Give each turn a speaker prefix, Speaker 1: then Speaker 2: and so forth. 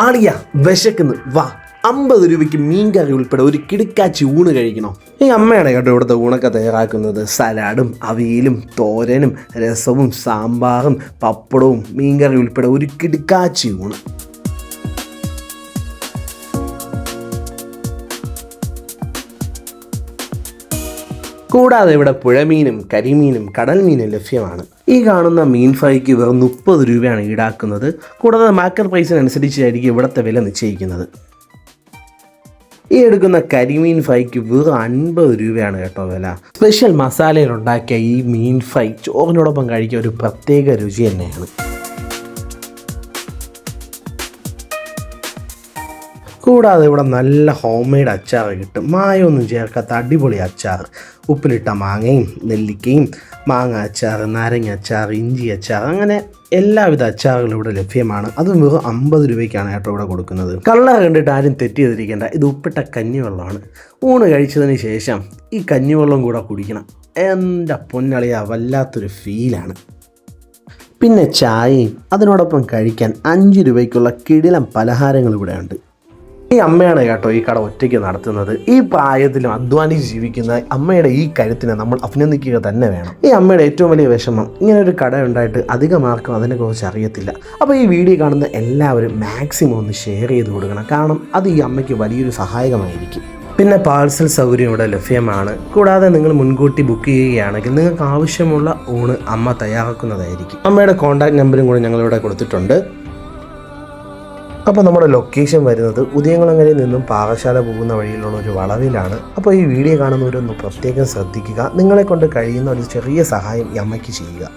Speaker 1: ആളിയ വിശക്കുന്നു. വാ അമ്പത് രൂപയ്ക്ക് മീൻ കറി ഉൾപ്പെടെ ഒരു കിടുക്കാച്ചി ഊണ് കഴിക്കണോ? ഈ അമ്മയാണ് കേട്ടോ ഇവിടുത്തെ ഊണൊക്കെ തയ്യാറാക്കുന്നത്. സലാഡും അവിയലും തോരനും രസവും സാമ്പാറും പപ്പടവും മീൻകറി ഉൾപ്പെടെ ഒരു കിടുക്കാച്ചി ഊണ്. കൂടാതെ ഇവിടെ പുഴമീനും കരിമീനും കടൽ മീനും ലഭ്യമാണ്. ഈ കാണുന്ന മീൻ ഫ്രൈക്ക് വെറും മുപ്പത് രൂപയാണ് ഈടാക്കുന്നത്. കൂടാതെ മാക്കർ പ്രൈസിനനുസരിച്ചായിരിക്കും ഇവിടുത്തെ വില നിശ്ചയിക്കുന്നത്. ഈ എടുക്കുന്ന കരിമീൻ ഫ്രൈക്ക് വെറും അൻപത് രൂപയാണ് കേട്ടോ വില. സ്പെഷ്യൽ മസാലയിൽ ഉണ്ടാക്കിയ ഈ മീൻ ഫ്രൈ ചോറിനോടൊപ്പം കഴിക്കാൻ ഒരു പ്രത്യേക രുചി തന്നെയാണ്. കൂടാതെ ഇവിടെ നല്ല ഹോം മെയ്ഡ് അച്ചാർ കിട്ടും. മായൊന്നും ചേർക്കാത്ത അടിപൊളി അച്ചാർ ഉപ്പിലിട്ട മാങ്ങയും നെല്ലിക്കയും മാങ്ങ അച്ചാർ നാരങ്ങ അച്ചാർ ഇഞ്ചി അച്ചാർ അങ്ങനെ എല്ലാവിധ അച്ചാറുകളും ഇവിടെ ലഭ്യമാണ്. അതും വെറും അമ്പത് രൂപയ്ക്കാണ് കേട്ടോ ഇവിടെ കൊടുക്കുന്നത്. കള്ളർ കണ്ടിട്ട് ആരും തെറ്റിയതിരിക്കേണ്ട ഇത് ഉപ്പിട്ട കഞ്ഞിവെള്ളമാണ്. ഊണ് കഴിച്ചതിന് ശേഷം ഈ കഞ്ഞിവെള്ളം കൂടെ കുടിക്കണം. എന്റെ പൊന്നളിയ വല്ലാത്തൊരു ഫീലാണ് പിന്നെ ചായയും അതിനോടൊപ്പം കഴിക്കാൻ അഞ്ച് രൂപയ്ക്കുള്ള കിടിലം പലഹാരങ്ങൾ ഇവിടെ ഉണ്ട് ഈ അമ്മയാണ് കേട്ടോ ഈ കട ഒറ്റയ്ക്ക് നടത്തുന്നത്. ഈ പ്രായത്തിലും അധ്വാനിച്ച് ജീവിക്കുന്ന അമ്മയുടെ ഈ കരുത്തിനെ നമ്മൾ അഭിനന്ദിക്കുക തന്നെ വേണം. ഈ അമ്മയുടെ ഏറ്റവും വലിയ വിഷമം ഇങ്ങനെ ഒരു കട ഉണ്ടായിട്ട് അധികം ആർക്കും അതിനെക്കുറിച്ച് അറിയത്തില്ല. അപ്പോൾ ഈ വീഡിയോ കാണുന്ന എല്ലാവരും മാക്സിമം ഒന്ന് ഷെയർ ചെയ്ത് കൊടുക്കണം. കാരണം അത് ഈ അമ്മയ്ക്ക് വലിയൊരു സഹായകമായിരിക്കും. പിന്നെ പാഴ്സൽ സൗകര്യം ഇവിടെ ലഭ്യമാണ്. കൂടാതെ നിങ്ങൾ മുൻകൂട്ടി ബുക്ക് ചെയ്യുകയാണെങ്കിൽ നിങ്ങൾക്ക് ആവശ്യമുള്ള ഊണ് അമ്മ തയ്യാറാക്കുന്നതായിരിക്കും. അമ്മയുടെ കോൺടാക്ട് നമ്പറും കൂടെ ഞങ്ങളിവിടെ കൊടുത്തിട്ടുണ്ട്. അപ്പോൾ നമ്മുടെ ലൊക്കേഷൻ വരുന്നത് ഉദയംകുളങ്ങരയിൽ നിന്നും പാകശാല പോകുന്ന വഴിയിലുള്ള ഒരു വളവിലാണ്. അപ്പോൾ ഈ വീഡിയോ കാണുന്നവരൊന്ന് പ്രത്യേകം ശ്രദ്ധിക്കുക. നിങ്ങളെ കൊണ്ട് കഴിയുന്ന ഒരു ചെറിയ സഹായം ഈ അമ്മയ്ക്ക് ചെയ്യുക.